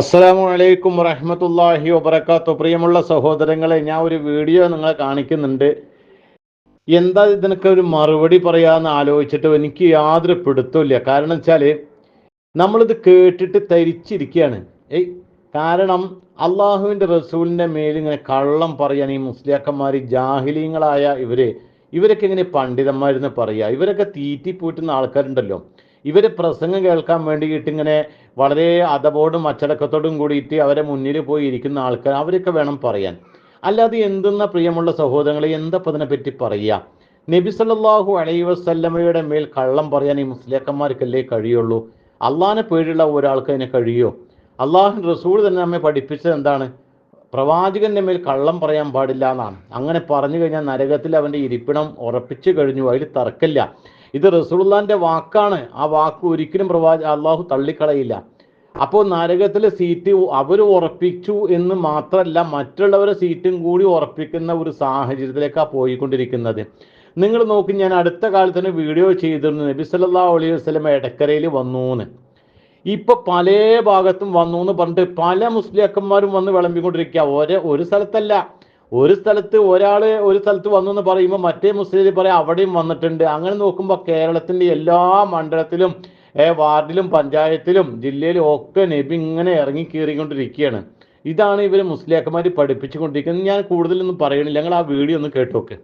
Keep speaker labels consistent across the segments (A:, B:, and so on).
A: അസ്സലാമു അലൈക്കും വറഹമത്തല്ലാഹി വബറകാത്തു പ്രിയമുള്ള സഹോദരങ്ങളെ ഞാൻ ഒരു വീഡിയോ നിങ്ങളെ കാണിക്കുന്നുണ്ട്. എന്താ ഇതിനൊക്കെ ഒരു മറുപടി പറയാന്ന് ആലോചിച്ചിട്ട് എനിക്ക് യാതൊരു പിടുത്തമില്ല കാരണം വെച്ചാൽ നമ്മളിത് കേട്ടിട്ട് തരിച്ചിരിക്കുകയാണ്. ഏയ് കാരണം അള്ളാഹുവിന്റെ റസൂലിന്റെ മേലിങ്ങനെ കള്ളം പറയാൻ ഈ മുസ്ലിയാക്കന്മാർ ജാഹിലീങ്ങളായ ഇവരെ. ഇവരൊക്കെ ഇങ്ങനെ പണ്ഡിതന്മാരെന്ന് പറയുക ഇവരൊക്കെ തീറ്റിപ്പൂറ്റുന്ന ആൾക്കാരുണ്ടല്ലോ. ഇവരെ പ്രസംഗം കേൾക്കാൻ വേണ്ടിയിട്ട് ഇങ്ങനെ വളരെ അതബോടും അച്ചടക്കത്തോടും കൂടിയിട്ട് അവരെ മുന്നിൽ പോയി ഇരിക്കുന്ന ആൾക്കാർ അവരൊക്കെ വേണം പറയാൻ. അല്ലാതെ എന്തെന്ന പ്രിയമുള്ള സഹോദരങ്ങളെ എന്തപ്പോൾ അതിനെപ്പറ്റി പറയുക നബി സല്ലാഹു അലൈ വസല്ലമയുടെ മേൽ കള്ളം പറയാൻ ഈ മുസ്ലിയാക്കന്മാർക്കല്ലേ കഴിയുള്ളൂ? അള്ളാഹിനെ പേടിയുള്ള ഒരാൾക്ക് അതിനെ കഴിയോ? അള്ളാഹു റസൂൾ തന്നെ നമ്മെ പഠിപ്പിച്ചത് എന്താണ്? പ്രവാചകന്റെ മേൽ കള്ളം പറയാൻ പാടില്ല എന്നാണ്. അങ്ങനെ പറഞ്ഞു കഴിഞ്ഞാൽ നരകത്തിൽ അവന്റെ ഇരിപ്പിടം ഉറപ്പിച്ചു കഴിഞ്ഞു അതിൽ തർക്കമില്ല. ഇത് റസൂലുള്ളാന്റെ വാക്കാണ്. ആ വാക്ക് ഒരിക്കലും പ്രവാച അള്ളാഹു തള്ളിക്കളയില്ല. അപ്പോൾ നരകത്തിലെ സീറ്റ് അവർ ഉറപ്പിച്ചു എന്ന് മാത്രമല്ല മറ്റുള്ളവരെ സീറ്റും കൂടി ഉറപ്പിക്കുന്ന ഒരു സാഹചര്യത്തിലേക്കാണ് പോയിക്കൊണ്ടിരിക്കുന്നത്. നിങ്ങൾ നോക്കി ഞാൻ അടുത്ത കാലത്ത് തന്നെ വീഡിയോ ചെയ്തിരുന്നു. നബി സല്ലല്ലാഹു അലൈഹി വസ്ലം എടക്കരയിൽ വന്നൂന്ന്. ഇപ്പൊ പല ഭാഗത്തും വന്നു എന്ന് പറഞ്ഞിട്ട് പല മുസ്ലിയാക്കന്മാരും വന്ന് വിളമ്പിക്കൊണ്ടിരിക്കുക. ഒരേ ഒരു സ്ഥലത്തല്ല. ഒരു സ്ഥലത്ത് ഒരാൾ ഒരു സ്ഥലത്ത് വന്നു എന്ന് പറയുമ്പോൾ മറ്റേ മുസ്ലിം പറയാം അവിടെയും വന്നിട്ടുണ്ട്. അങ്ങനെ നോക്കുമ്പോൾ കേരളത്തിന്റെ എല്ലാ മണ്ഡലത്തിലും വാർഡിലും പഞ്ചായത്തിലും ജില്ലയിലും ഒക്കെ നബി ഇങ്ങനെ ഇറങ്ങി കീറിക്കൊണ്ടിരിക്കുകയാണ് ഇതാണ് ഇവർ മുസ്ലിയാക്കന്മാർ പഠിപ്പിച്ചുകൊണ്ടിരിക്കുന്നത്. ഞാൻ കൂടുതലൊന്നും പറയണില്ല. ഞങ്ങൾ ആ വീഡിയോ ഒന്ന് കേട്ടോക്ക്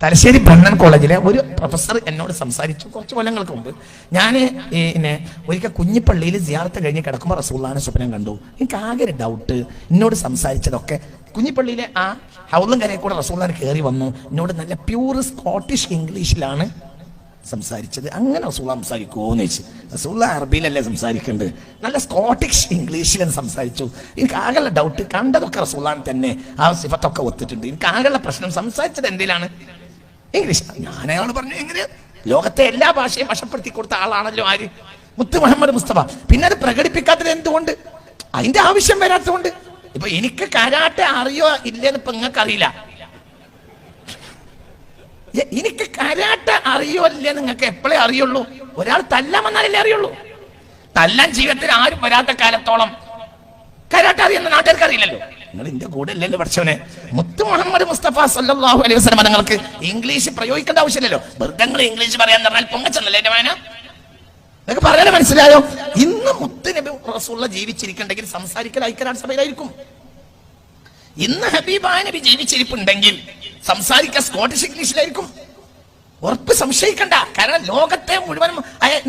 B: തലശ്ശേരി ബ്രണ്ണൻ കോളേജിലെ ഒരു പ്രൊഫസർ എന്നോട് സംസാരിച്ചു കുറച്ച് കൊല്ലങ്ങൾക്ക് മുമ്പ്. ഞാൻ പിന്നെ ഒരിക്കൽ കുഞ്ഞിപ്പള്ളിയിൽ സിയാർത്ത് കഴിഞ്ഞ് കിടക്കുമ്പോൾ റസൂള്ളാന സ്വപ്നം കണ്ടു. എനിക്ക് ആകെ ഒരു ഡൗട്ട് എന്നോട് സംസാരിച്ചതൊക്കെ കുഞ്ഞിപ്പള്ളിയിലെ ആ ഹൗലും കരയിൽ കൂടെ റസൂള്ളാൻ കയറി വന്നു. എന്നോട് നല്ല പ്യൂർ സ്കോട്ടിഷ് ഇംഗ്ലീഷിലാണ് സംസാരിച്ചത്. അങ്ങനെ റസൂള്ള സംസാരിക്കുമോ എന്ന് ചോദിച്ചു. റസൂള്ള അറബിയിലല്ലേ സംസാരിക്കേണ്ടത് നല്ല സ്കോട്ടിഷ് ഇംഗ്ലീഷിലും സംസാരിച്ചു. എനിക്ക് ആകെയുള്ള ഡൗട്ട് കണ്ടതൊക്കെ റസൂള്ളാൻ തന്നെ ആ സിഫത്തൊക്കെ ഒത്തിട്ടുണ്ട്. എനിക്ക് ആകെയുള്ള പ്രശ്നം സംസാരിച്ചത് എന്തിലാണ്? ഇംഗ്ലീഷ് ഞാൻ പറഞ്ഞു എങ്ങനെ? ലോകത്തെ എല്ലാ ഭാഷയും വശപ്പെടുത്തി കൊടുത്ത ആളാണല്ലോ ആര്? മുത്ത് മുഹമ്മദ് മുസ്തഫ. പിന്നെ അത് പ്രകടിപ്പിക്കാത്തത് എന്തുകൊണ്ട്? അതിന്റെ ആവശ്യം വരാത്തതുകൊണ്ട്. ഇപ്പൊ എനിക്ക് കരാട്ടെ അറിയോ ഇല്ലെന്ന് ഇപ്പൊ നിങ്ങൾക്ക് അറിയില്ല എനിക്ക് കരാട്ട അറിയോ ഇല്ലേ നിങ്ങൾക്ക് എപ്പോഴേ അറിയുള്ളൂ? ഒരാൾ തല്ലാൻ വന്നാലല്ലേ അറിയുള്ളൂ? തല്ലാൻ ജീവിതത്തിൽ ആരും വരാത്ത കാലത്തോളം കരാട്ട അറിയുന്ന നാട്ടുകാർക്ക് അറിയില്ലല്ലോ. നിങ്ങൾ എന്റെ കൂടെ അല്ലല്ലോ പഠിച്ചവനെ. മുത്തു മുഹമ്മദ് മുസ്തഫ സല്ലല്ലാഹു അലൈഹി വസല്ലം നിങ്ങൾക്ക് ഇംഗ്ലീഷ് പ്രയോഗിക്കേണ്ട ആവശ്യമില്ലല്ലോ. വെറുതെ ഇംഗ്ലീഷ് പറയാൻ പറഞ്ഞാൽ പൊങ്ങച്ചെന്നല്ലേ എന്റെ വായന നിങ്ങൾക്ക് പറയാൻ മനസ്സിലായോ? ഇന്ന് മുത്ത് നബി റസൂള്ള ജീവിച്ചിരിക്കണ്ടെങ്കിൽ സംസാരിക്കൽ ഐക്യരാഷ്ട്ര സഭയിലായിരിക്കും ഇന്ന് ഹബീബായ നബി ജീവിച്ചിരിപ്പുണ്ടെങ്കിൽ സംസാരിക്കാൻ സ്കോട്ടിഷ് ഇംഗ്ലീഷിലായിരിക്കും ഉറപ്പ് സംശയിക്കണ്ട. കാരണം ലോകത്തെ മുഴുവൻ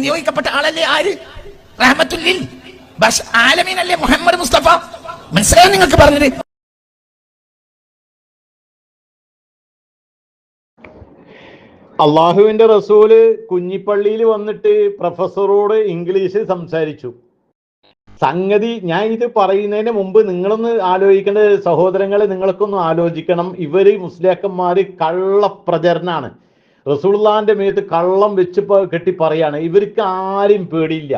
B: നിയോഗിക്കപ്പെട്ട ആളല്ലേ ആര്? റഹ്മത്തുല്ലിൽ ആലമീൻ അല്ലേ മുഹമ്മദ് മുസ്തഫ? മനസ്സിലായോ നിങ്ങൾക്ക് പറഞ്ഞത്?
A: അള്ളാഹുവിന്റെ റസൂൽ കുഞ്ഞിപ്പള്ളിയിൽ വന്നിട്ട് പ്രൊഫസറോട് ഇംഗ്ലീഷിൽ സംസാരിച്ചു. സംഗതി ഞാൻ ഇത് പറയുന്നതിന് മുമ്പ് നിങ്ങളൊന്ന് ആലോചിക്കേണ്ട സഹോദരങ്ങളെ നിങ്ങൾക്കൊന്ന് ആലോചിക്കണം. ഇവർ മുസ്ലിയാക്കന്മാര് കള്ളപ്രചരണാണ്. റസൂള്ളാന്റെ മേത്ത് കള്ളം വെച്ച് കെട്ടി പറയാണ്. ഇവർക്ക് ആരും പേടിയില്ല.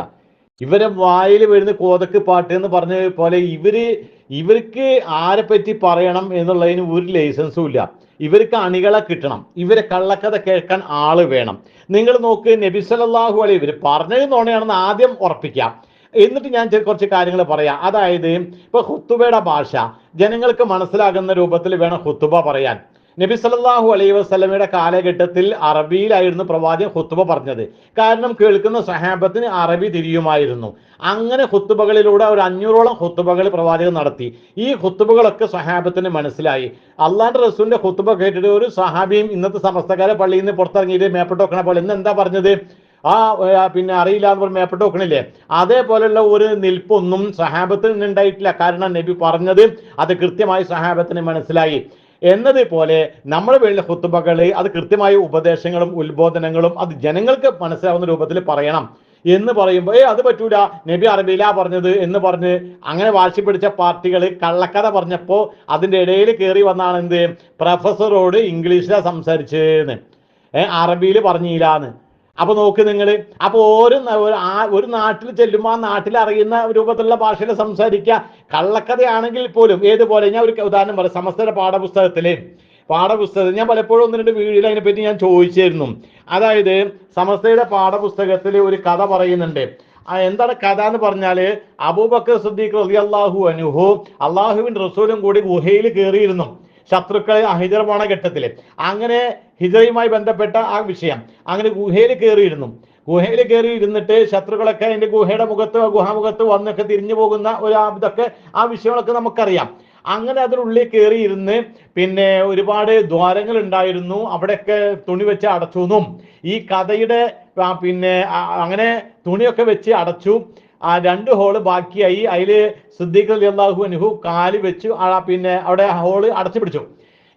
A: ഇവരെ വായിൽ വരുന്ന കോതക്ക് പാട്ട് എന്ന് പറഞ്ഞ പോലെ ഇവർ ഇവർക്ക് ആരെ പറ്റി പറയണം എന്നുള്ളതിന് ഒരു ലൈസൻസും ഇല്ല. ഇവർക്ക് അണികളെ കിട്ടണം. ഇവരെ കള്ളക്കഥ കേൾക്കാൻ ആൾ വേണം. നിങ്ങൾ നോക്ക് നബി സല്ലല്ലാഹു അലൈഹി ഇവർ പറഞ്ഞത് ആദ്യം ഉറപ്പിക്കാം. എന്നിട്ട് ഞാൻ കുറച്ച് കാര്യങ്ങൾ പറയാം. അതായത് ഇപ്പൊ ഹുത്തുബയുടെ ഭാഷ ജനങ്ങൾക്ക് മനസ്സിലാകുന്ന രൂപത്തിൽ വേണം ഹുത്തുബ പറയാൻ. നബി സല്ലല്ലാഹു അലൈഹി വസല്ലമയുടെ കാലഘട്ടത്തിൽ അറബിയിലായിരുന്നു പ്രവാചകൻ ഹുത്തുബ പറഞ്ഞത്. കാരണം കേൾക്കുന്ന സഹാബത്തിന് അറബി തിരിയുമായിരുന്നു. അങ്ങനെ ഹുത്തുബകളിലൂടെ ഒരു അഞ്ഞൂറോളം ഹുത്തുബകൾ പ്രവാചകൻ നടത്തി. ഈ ഹുത്തുബകളൊക്കെ സഹാബത്തിന് മനസ്സിലായി. അള്ളാന്റെ റസൂലിന്റെ ഹുത്തുബ കേട്ടിട്ട് ഒരു സഹാബിയും ഇന്നത്തെ സമസ്തക്കാരെ പള്ളിയിൽ നിന്ന് പുറത്തിറങ്ങിയിട്ട് മേപ്പിട്ട് വെക്കണ പോലെ ഇന്ന് എന്താ പറഞ്ഞത്? ആ പിന്നെ അറിയില്ല എന്ന് പറഞ്ഞ് മേപ്പെട്ട് വെക്കണില്ലേ? അതേപോലെയുള്ള ഒരു നിൽപ്പൊന്നും സഹാബത്തിന് ഉണ്ടായിട്ടില്ല കാരണം നബി പറഞ്ഞത് അത് കൃത്യമായി സഹാബത്തിന് മനസ്സിലായി. എന്നതുപോലെ നമ്മൾ വേണ്ട കുത്തുമ്പകൾ അത് കൃത്യമായ ഉപദേശങ്ങളും ഉത്ബോധനങ്ങളും അത് ജനങ്ങൾക്ക് മനസ്സിലാവുന്ന രൂപത്തിൽ പറയണം എന്ന് പറയുമ്പോൾ ഏ അത് പറ്റൂല. നബി അറബിയില പറഞ്ഞത് എന്ന് പറഞ്ഞ് അങ്ങനെ വാശി പിടിച്ച പാർട്ടികൾ കള്ളക്കഥ പറഞ്ഞപ്പോൾ അതിന്റെ ഇടയിൽ കയറി വന്നാണ് എന്ത്? പ്രൊഫസറോട് ഇംഗ്ലീഷിലാ സംസാരിച്ചതെന്ന് ഏഹ് അറബിയിൽ പറഞ്ഞില്ലാന്ന്. അപ്പൊ നോക്ക് നിങ്ങൾ അപ്പൊ ഓരോ ഒരു നാട്ടിൽ ചെല്ലുമ്പോൾ ആ നാട്ടിൽ അറിയുന്ന രൂപത്തിലുള്ള ഭാഷയിൽ സംസാരിക്കുക. കള്ളക്കഥയാണെങ്കിൽ പോലും ഏതുപോലെ ഞാൻ ഒരു ഉദാഹരണം പറയാം. സമസ്തയുടെ പാഠപുസ്തകത്തിലെ പാഠപുസ്തകം ഞാൻ പലപ്പോഴും ഒന്ന് രണ്ട് വീഡിയോയിൽ അതിനെപ്പറ്റി ഞാൻ ചോദിച്ചിരുന്നു. അതായത് സമസ്തയുടെ പാഠപുസ്തകത്തിൽ ഒരു കഥ പറയുന്നുണ്ട്. എന്താണ് കഥ എന്ന് പറഞ്ഞാൽ അബൂബക്കർ സുദ്ദീഖ് അള്ളാഹു അനുഹു അള്ളാഹുവിൻ റസൂലും കൂടി ഗുഹയിൽ കയറിയിരുന്നു. ശത്രുക്കളെ ഹിജറ പോണ ഘട്ടത്തിൽ. അങ്ങനെ ഹിജറയുമായി ബന്ധപ്പെട്ട ആ വിഷയം. അങ്ങനെ ഗുഹയിൽ കയറിയിരുന്നു. ഗുഹയിൽ കയറി ഇരുന്നിട്ട് ശത്രുക്കളൊക്കെ അതിന്റെ ഗുഹയുടെ മുഖത്ത് ഗുഹാമുഖത്ത് വന്നൊക്കെ തിരിഞ്ഞു പോകുന്ന ഒരു ഇതൊക്കെ ആ വിഷയങ്ങളൊക്കെ നമുക്കറിയാം. അങ്ങനെ അതിനുള്ളിൽ കയറി ഇരുന്ന് പിന്നെ ഒരുപാട് ദ്വാരങ്ങൾ ഉണ്ടായിരുന്നു. അവിടെയൊക്കെ തുണി വെച്ച് അടച്ചു എന്നും. ഈ കഥയുടെ പിന്നെ അങ്ങനെ തുണിയൊക്കെ വെച്ച് അടച്ചു. ആ രണ്ട് ഹോൾ ബാക്കിയായി അതിൽ സിദ്ദീഖ് അലി അള്ളാഹു അനുഹു കാൽ വെച്ച് ആ പിന്നെ അവിടെ ഹോൾ അടച്ചു പിടിച്ചു.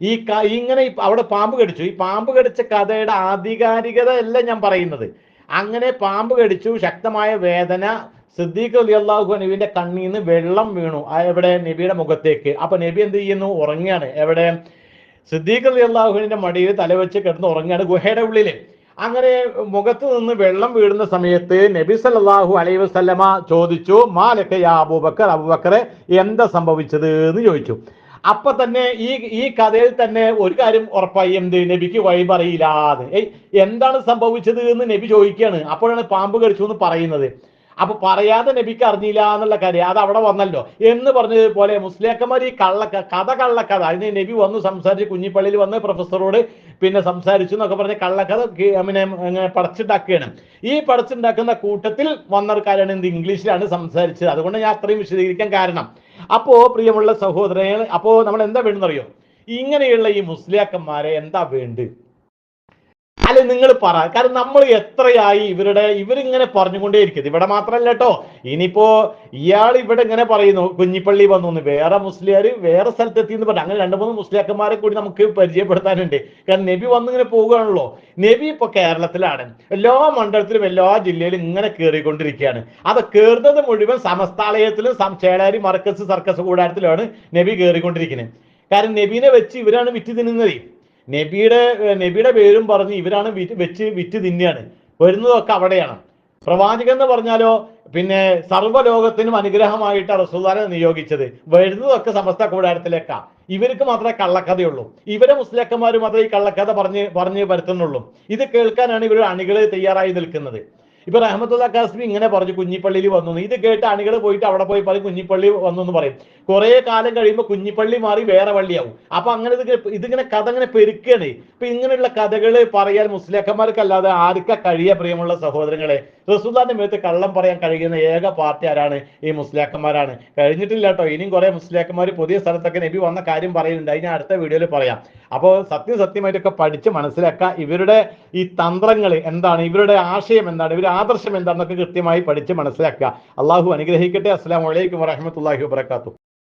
A: ഈ ഇങ്ങനെ അവിടെ പാമ്പ് കടിച്ചു. ഈ പാമ്പ് കടിച്ച കഥയുടെ ആധികാരികത അല്ല ഞാൻ പറയുന്നത്. അങ്ങനെ പാമ്പ് കടിച്ചു ശക്തമായ വേദന സിദ്ദീഖ് അലി അള്ളാഹു അനുവിന്റെ കണ്ണിൽ നിന്ന് വെള്ളം വീണു എവിടെ നബിയുടെ മുഖത്തേക്ക്. അപ്പൊ നബി എന്ത് ചെയ്യുന്നു? ഉറങ്ങുകയാണ്. എവിടെ? സിദ്ദീഖ് അലി അള്ളാഹുവിന്റെ മടിയിൽ തലവെച്ച് കിടന്ന് ഉറങ്ങുകയാണ് ഗുഹയുടെ ഉള്ളിൽ. അങ്ങനെ മുഖത്ത് നിന്ന് വെള്ളം വീഴുന്ന സമയത്ത് നബി സല്ലാഹു അലൈ വസല്ലമ ചോദിച്ചു മാലക്കയ അബൂബക്കർ അബൂബക്കറെ എന്താ സംഭവിച്ചത്? എന്ന് ചോദിച്ചു. അപ്പൊ തന്നെ ഈ ഈ കഥയിൽ തന്നെ ഒരു കാര്യം ഉറപ്പായി എന്ത്? നബിക്ക് വഴി പറയില്ലാതെ എന്താണ് സംഭവിച്ചത് എന്ന് നബി ചോദിക്കുകയാണ്. അപ്പോഴാണ് പാമ്പ് കടിച്ചു എന്ന് പറയുന്നത്. അപ്പൊ പറയാതെ നബിക്ക് അറിഞ്ഞില്ല എന്നുള്ള കാര്യം അത് അവിടെ വന്നല്ലോ. എന്ന് പറഞ്ഞതുപോലെ മുസ്ലിയാക്കന്മാർ ഈ കള്ള കഥ കള്ളക്കഥ അതിന് നബി വന്നു സംസാരിച്ച് കുഞ്ഞിപ്പള്ളിയിൽ വന്ന് പ്രൊഫസറോട് പിന്നെ സംസാരിച്ചു എന്നൊക്കെ പറഞ്ഞ് കള്ളക്കഥ പിന്നെ ഇങ്ങനെ പടച്ചുണ്ടാക്കുകയാണ്. ഈ പടച്ചുണ്ടാക്കുന്ന കൂട്ടത്തിൽ വന്ന ഒരു കാര്യമാണ് എന്ത് ഇംഗ്ലീഷിലാണ് സംസാരിച്ചത്. അതുകൊണ്ട് ഞാൻ അത്രയും വിശദീകരിക്കാൻ കാരണം. അപ്പോ പ്രിയമുള്ള സഹോദരങ്ങൾ അപ്പോ നമ്മൾ എന്താ വേണ്ടെന്നറിയോ ഇങ്ങനെയുള്ള ഈ മുസ്ലിയാക്കന്മാരെ എന്താ വേണ്ടത്? അല്ലെ നിങ്ങൾ പറ. കാരണം നമ്മൾ എത്രയായി ഇവരുടെ ഇവരിങ്ങനെ പറഞ്ഞുകൊണ്ടേയിരിക്കുന്നത്. ഇവിടെ മാത്രമല്ല കേട്ടോ ഇനിയിപ്പോ ഇയാൾ ഇവിടെ ഇങ്ങനെ പറയുന്നു കുഞ്ഞിപ്പള്ളി വന്നു വേറെ മുസ്ലിയാർ വേറെ സ്ഥലത്തെത്തി എന്ന് പറഞ്ഞു. അങ്ങനെ രണ്ട് മൂന്ന് മുസ്ലിയാക്കന്മാരെ കൂടി നമുക്ക് പരിചയപ്പെടുത്താനുണ്ട്. കാരണം നബി വന്ന് ഇങ്ങനെ പോവുകയാണല്ലോ. നബി ഇപ്പൊ കേരളത്തിലാണ്. എല്ലാ മണ്ഡലത്തിലും എല്ലാ ജില്ലയിലും ഇങ്ങനെ കയറിക്കൊണ്ടിരിക്കുകയാണ് അത് കയറുന്നത് മുഴുവൻ സമസ്താലയത്തിലും സംശേളാരി ചേളാരി മർക്കസ് സർക്കസ് കൂടാരത്തിലാണ് നബി കയറിക്കൊണ്ടിരിക്കുന്നത് കാരണം നബീനെ വെച്ച് ഇവരാണ് വിറ്റ് തിന്നുന്നത്. നബിയുടെ നബിയുടെ പേരും പറഞ്ഞ് ഇവരാണ് വെച്ച് വിറ്റ് തിന്നെയാണ് വരുന്നതൊക്കെ അവിടെയാണ്. പ്രവാചകൻ എന്ന് പറഞ്ഞാലോ പിന്നെ സർവലോകത്തിനും അനുഗ്രഹമായിട്ട് റസൂദാനെ നിയോഗിച്ചത്. വരുന്നതൊക്കെ സമസ്ത കൂടാരത്തിലേക്കാ. ഇവർക്ക് മാത്രമേ കള്ളക്കഥയുള്ളൂ. ഇവരെ മുസ്ലിക്കന്മാർ മാത്രമേ ഈ കള്ളക്കഥ പറഞ്ഞ് പറഞ്ഞ് വരുത്തുന്നുള്ളൂ. ഇത് കേൾക്കാനാണ് ഇവർ അണികൾ തയ്യാറായി നിൽക്കുന്നത്. ഇപ്പൊ റഹ്മത്തുള്ള കാസ്മി ഇങ്ങനെ പറഞ്ഞു കുഞ്ഞിപ്പള്ളിയിൽ വന്നു ഇത് കേട്ട് അണികൾ പോയിട്ട് അവിടെ പോയി പറയും കുഞ്ഞിപ്പള്ളി വന്നു എന്ന് പറയും. കുറെ കാലം കഴിയുമ്പോൾ കുഞ്ഞിപ്പള്ളി മാറി വേറെ പള്ളിയാവും അപ്പൊ അങ്ങനെ ഇത് ഇതിങ്ങനെ കഥ ഇങ്ങനെ പെരുക്കുകയാണ് ഇപ്പൊ ഇങ്ങനെയുള്ള കഥകൾ പറയാൻ മുസ്ലിഖന്മാർക്കല്ലാതെ ആർക്ക കഴിയ പ്രിയമുള്ള സഹോദരങ്ങളെ? റസൂദാന്റെ മേത്ത് കള്ളം പറയാൻ കഴിയുന്ന ഏക പാർട്ടി ആരാണ്? ഈ മുസ്ലിയാക്കന്മാരാണ്. കഴിഞ്ഞിട്ടില്ല കേട്ടോ. ഇനിയും കുറെ മുസ്ലിയാക്കന്മാർ പുതിയ സ്ഥലത്തൊക്കെ നബി വന്ന കാര്യം പറയുന്നുണ്ട്. അതിന് അടുത്ത വീഡിയോയിൽ പറയാം. അപ്പോൾ സത്യസത്യമായിട്ടൊക്കെ പഠിച്ച് മനസ്സിലാക്കുക ഇവരുടെ ഈ തന്ത്രങ്ങൾ എന്താണ്? ഇവരുടെ ആശയം എന്താണ്? ഇവരുടെ ആദർശം എന്താണെന്നൊക്കെ കൃത്യമായി പഠിച്ച് മനസ്സിലാക്കുക. അള്ളാഹു അനുഗ്രഹിക്കട്ടെ. അസ്സാം വലൈക്കും വറഹമത്തല്ലാഹി വാബർക്കാത്തു